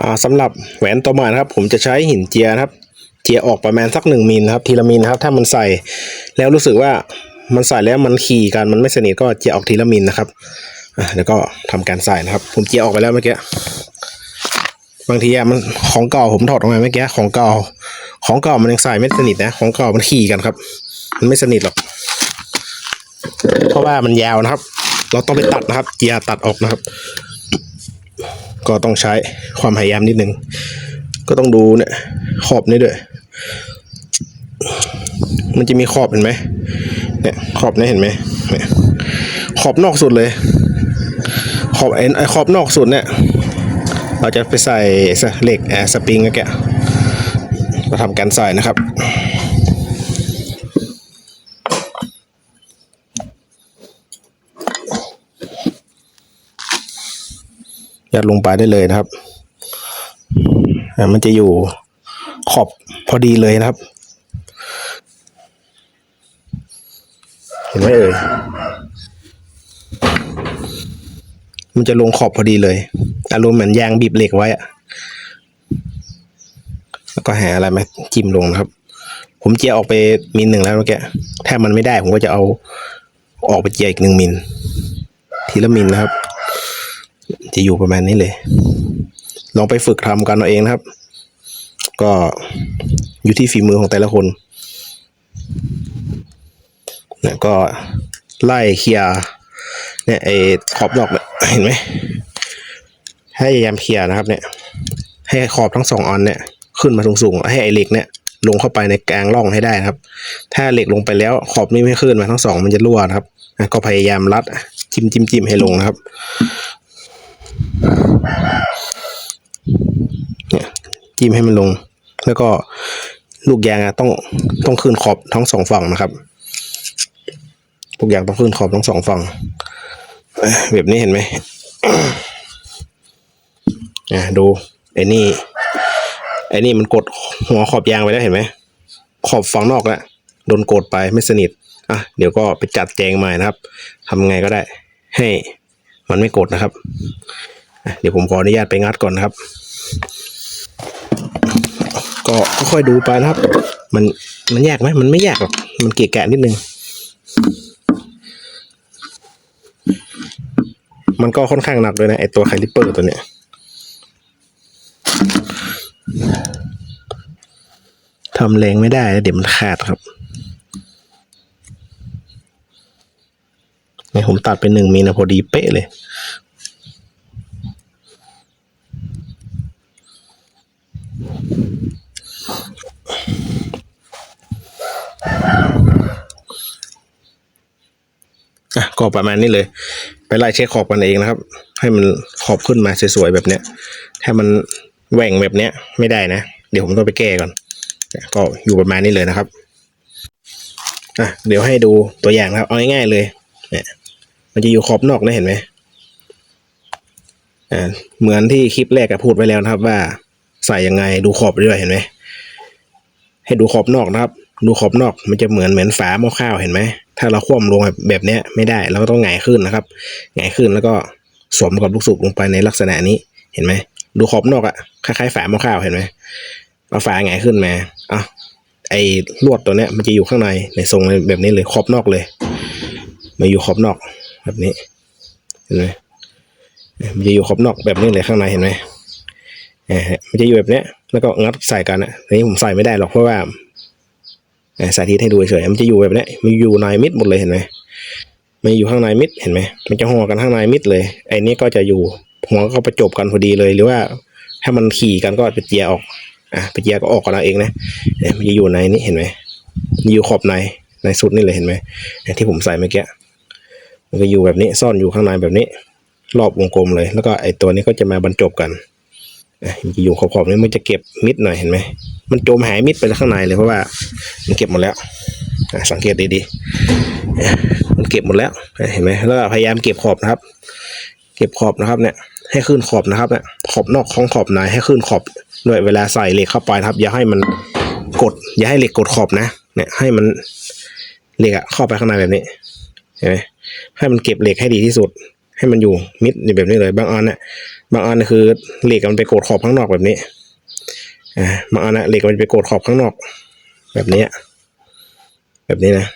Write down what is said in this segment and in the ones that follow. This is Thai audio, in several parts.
อ่าสำหรับแหวนตัวใหม่นะครับผมจะใช้หินเจียนะครับ เจียออกประมาณสักหนึ่งมิลครับทีละมิลครับ ถ้ามันใส่แล้วรู้สึกว่ามันใส่แล้วมันขี่กันมันไม่สนิทก็เจียออกทีละมิลนะครับแล้วก็ทำการใส่นะครับ ผมเจียออกไปแล้วเมื่อกี้บางทีอะมันของเก่าผมถอดออกมาเมื่อกี้ของเก่า ของเก่ามันยังใส่ไม่สนิทนะ ของเก่ามันขี่กันครับ มันไม่สนิทหรอกเพราะว่ามันยาวนะครับ เราต้องไปตัดนะครับ เจียตัดออกนะครับ ก็ต้องใช้ความพยายามนิดนึง ก็ต้องดูเนี่ยขอบนี่ด้วย มันจะมีขอบเห็นไหมเนี่ยขอบนี่เห็นไหมเนี่ยขอบนอกสุดเลย ขอบไอ้ขอบนอกสุดเนี่ย เราจะไปใส่เหล็กแอร์สปริงนะแกะมาทำการใส่นะครับ ยัดลงไปได้เลยนะครับอ่มันจะอยู่ขอบพอดีเลยนะครับ เห็นไหมเอ่ยมันจะลงขอบพอดีเลย อารมณ์เหมือนยางบีบเหล็กไว้อะแล้วก็หาอะไรมาจิ้มลงนะครับ ผมเจียออกไปมิลหนึ่งแล้วเมื่อกี้ถ้ามันไม่ได้ผมก็จะเอาออกไปเจียอีกหนึ่งมิลทีละมิลนะครับ จะอยู่ประมาณนี้เลย ลองไปฝึกทำกันเอาเองนะครับ ก็อยู่ที่ฝีมือของแต่ละคนเนี่ยก็ไล่เคลียร์เนี่ยไอ้ขอบนอกเห็นไหมให้พยายามเคลียร์นะครับ เนี่ย ให้ขอบทั้งสองอันเนี่ย ขึ้นมาสูงๆให้ไอ้เหล็กเนี่ยลงเข้าไปในกลางร่องให้ได้นะครับ ถ้าเหล็กลงไปแล้วขอบนี้ไม่ขึ้นมาทั้งสองมันจะรั่วนะครับก็พยายามรัดจิ้มจิ้มจิ้มให้ลงนะครับ เนี่ยจิ้มให้มันลง แล้วก็ลูกยางอะต้องต้องขึ้นขอบทั้งสองฝั่งนะครับลูกยางต้องขึ้นขอบทั้งสองฝั่งแบบนี้เห็นไหมอะดูไอ้นี่ไอ้นี่มันกดหัวขอบยางไปแล้วเห็นไหมขอบฝั่งนอกแล้วโดนกดไปไม่สนิทอะเดี๋ยวก็ไปจัดแจงใหม่นะครับทำไงก็ได้ ให้ มันไม่กดนะครับ เดี๋ยวผมขออนุญาตไปงัดก่อนนะครับ ก็ค่อยดูไปนะครับ มันมันยากไหมมันไม่ยากหรอกมันเกะกะนิดนึงมันก็ค่อนข้างหนักเลยนะไอตัวไคลิปเปอร์ตัวเนี้ยทำแรงไม่ได้เดี๋ยวมันขาดครับ เนี่ยผมตัดไปหนึ่งมีนะพอดีเป๊ะเลย อะก็ประมาณนี้เลย ไปไล่เช็คขอบกันเองนะครับ ให้มันขอบขึ้นมาสวยๆแบบเนี้ย ถ้ามันแหว่งแบบเนี้ยไม่ได้นะ เดี๋ยวผมต้องไปแก้ก่อน ก็อยู่ประมาณนี้เลยนะครับอะเดี๋ยวให้ดูตัวอย่างนะครับ เอาง่ายๆเลยเนี่ย มันจะอยู่ขอบนอกนะเห็นไหมอ่าเหมือนที่คลิปแรกอะพูดไว้แล้วนะครับ ว่าใส่ยังไงดูขอบด้วยเห็นไหมให้ดูขอบนอกนะครับ ดูขอบนอกมันจะเหมือนเหมือนฝาหม้อข้าวเห็นไหมถ้าเราคว่ำลงแบบนี้ไม่ได้เราก็ต้องหงายขึ้นนะครับหงายขึ้นแล้วก็สวมกับลูกสูบลงไปในลักษณะนี้เห็นไหมดูขอบนอกอะคล้ายๆฝาหม้อข้าวเห็นไหมเอาฝาหงายขึ้นมาอะไอ้ลวดตัวเนี้ยมันจะอยู่ข้างในในทรงแบบนี้เลยขอบนอกเลยมาอยู่ขอบนอก แบบนี้เห็นไหมมันจะอยู่ขอบนอกแบบนี้เลยข้างในเห็นไหมเออมันจะอยู่แบบเนี้ยแล้วก็งัดใส่กันอะอันนี้ผมใส่ไม่ได้หรอกเพราะว่าเอ่อสาธิตให้ดูเฉยๆมันจะอยู่แบบนี้มันอยู่ในมิดหมดเลยเห็นไหมมันอยู่ข้างในมิดเห็นไหมมันจะห่อกันข้างในมิดเลยไอ้นี้ก็จะอยู่หัวก็ประจบกันพอดีเลยหรือว่าถ้ามันขี่กันก็ไปเจียออกอะไปเจียก็ออกกันเอาเองนะเนี่ยมันจะอยู่ในนี้เห็นไหมมันอยู่ขอบในในสุดนี่เลยเห็นไหมที่ผมใส่เมื่อกี้ มันก็อยู่แบบนี้ซ่อนอยู่ข้างในแบบนี้ รอบวงกลมเลย แล้วก็ไอตัวนี้ก็จะมาบรรจบกันอะมันจะอยู่ขอบๆนี้มันจะเก็บมิดหน่อยเห็นไหมมันจมหายมิดไปข้างในเลยเพราะว่ามันเก็บหมดแล้วสังเกตดีๆมันเก็บหมดแล้วเห็นไหมแล้วพยายามเก็บขอบนะครับ เก็บขอบนะครับเนี่ยให้ขึ้นขอบนะครับเนี่ยขอบนอกของขอบในให้ขึ้นขอบด้วยเวลาใส่เหล็กเข้าไปครับ อย่าให้มันกด อย่าให้เหล็กกดขอบนะ เนี่ยให้มันเหล็กอะเข้าไปข้างในแบบนี้เห็นไหม ให้มันเก็บเหล็กให้ดีที่สุด ให้มันอยู่มิดอยู่แบบนี้เลย บางอันเนี่ยบางอันคือเหล็กมันไปโกดขอบข้างนอกแบบนี้อ่าบางอันนะเหล็กมันไปโกดขอบข้างนอก แบบนี้อะแบบนี้นะ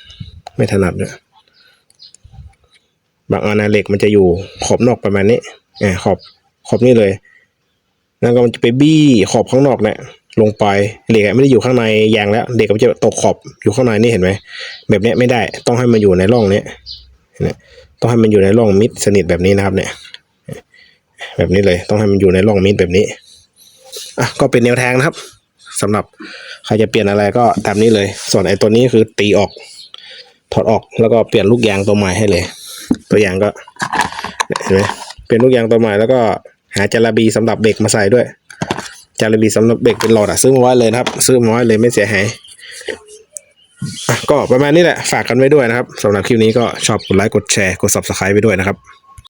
ไม่ถนัดด้วยบางอันนะเหล็กมันจะอยู่ขอบนอกประมาณนี้อ่าขอบขอบนี้เลยแล้วก็มันจะไปบี้ขอบข้างนอกเนี่ยลงไปเหล็กอะไม่ได้อยู่ข้างในยางแล้วเหล็กมันจะตกขอบอยู่ข้างในนี่เห็นไหมแบบนี้ไม่ได้ต้องให้มันอยู่ในร่องเนี้ย นไหมต้องให้มันอยู่ในร่องมิดสนิทแบบนี้นะครับเนี่ย แบบนี้เลยต้องให้มันอยู่ในร่องมิดแบบนี้อะก็เป็นแนวทางนะครับสำหรับใครจะเปลี่ยนอะไรก็ตามนี้เลย ส่วนไอ้ตัวนี้คือตีออก ถอดออกแล้วก็เปลี่ยนลูกยางตัวใหม่ให้เลย ตัวอย่างก็เห็นไหมเปลี่ยนลูกยางตัวใหม่แล้วก็หาจาระบีสำหรับเบรกมาใส่ด้วยจาระบีสำหรับเบรกเป็นหลอดอะซื้อมาไว้เลยนะครับ ซื้อมาไว้เลยไม่เสียหาย ก็ประมาณนี้แหละฝากกันไว้ด้วยนะครับสำหรับคลิปนี้ก็ชอบกดไลค์กดแชร์กด subscribe ไปด้วยนะครับ